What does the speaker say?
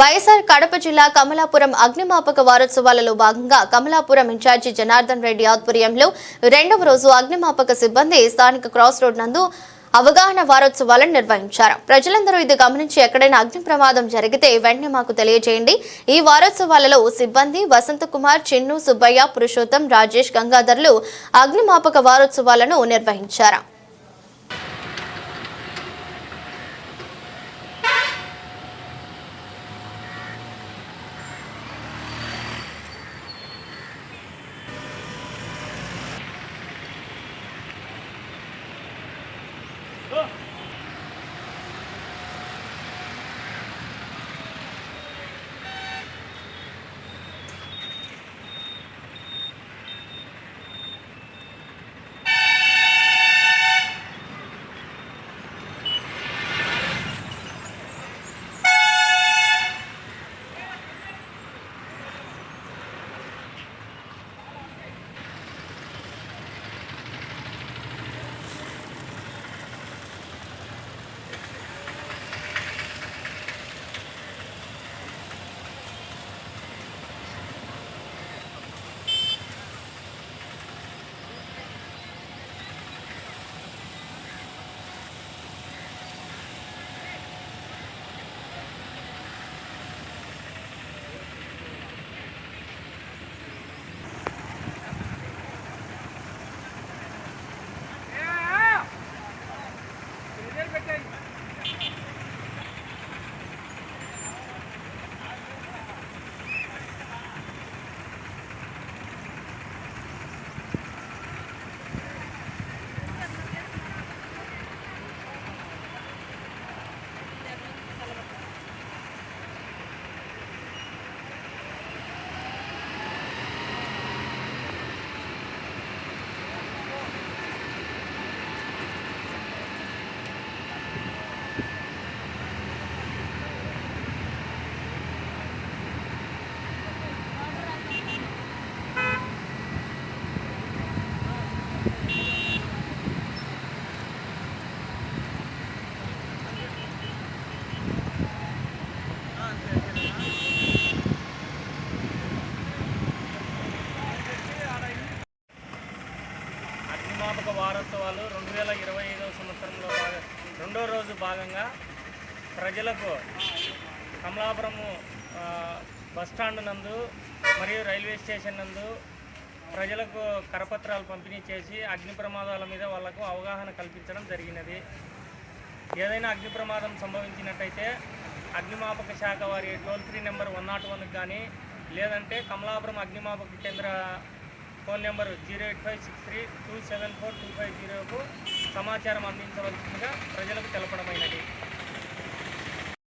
వైఎస్ఆర్ కడప జిల్లా కమలాపురం అగ్నిమాపక వారోత్సవాలలో భాగంగా కమలాపురం ఇన్ఛార్జి జనార్దన్ రెడ్డి ఆధ్వర్యంలో రెండవ రోజు అగ్నిమాపక సిబ్బంది స్థానిక క్రాస్ రోడ్ నందు అవగాహన వారోత్సవాలను నిర్వహించారు. ప్రజలందరూ ఇది గమనించి ఎక్కడైనా అగ్ని ప్రమాదం జరిగితే వెంటనే మాకు తెలియజేయండి. ఈ వారోత్సవాలలో సిబ్బంది వసంత కుమార్ చిన్ను సుబ్బయ్య పురుషోత్తం రాజేష్ గంగాధర్లు అగ్నిమాపక వారోత్సవాలను నిర్వహించారు. అగ్నిమాపక వారోత్సవాలు రెండు వేల ఇరవై ఐదవ సంవత్సరంలో భాగ రెండో రోజు భాగంగా ప్రజలకు కమలాపురము బస్టాండ్ నందు మరియు రైల్వే స్టేషన్ నందు ప్రజలకు కరపత్రాలు పంపిణీ చేసి అగ్ని ప్రమాదాల మీద వాళ్ళకు అవగాహన కల్పించడం జరిగినది. ఏదైనా అగ్ని ప్రమాదం సంభవించినట్టయితే అగ్నిమాపక శాఖ వారి toll free number one nought వన్కి కానీ లేదంటే కమలాపురం అగ్నిమాపక కేంద్ర phone number zero eight five six three two seven four two five జీరోకు సమాచారం అందించవలసిందిగా ప్రజలకు తెలపడమైనది.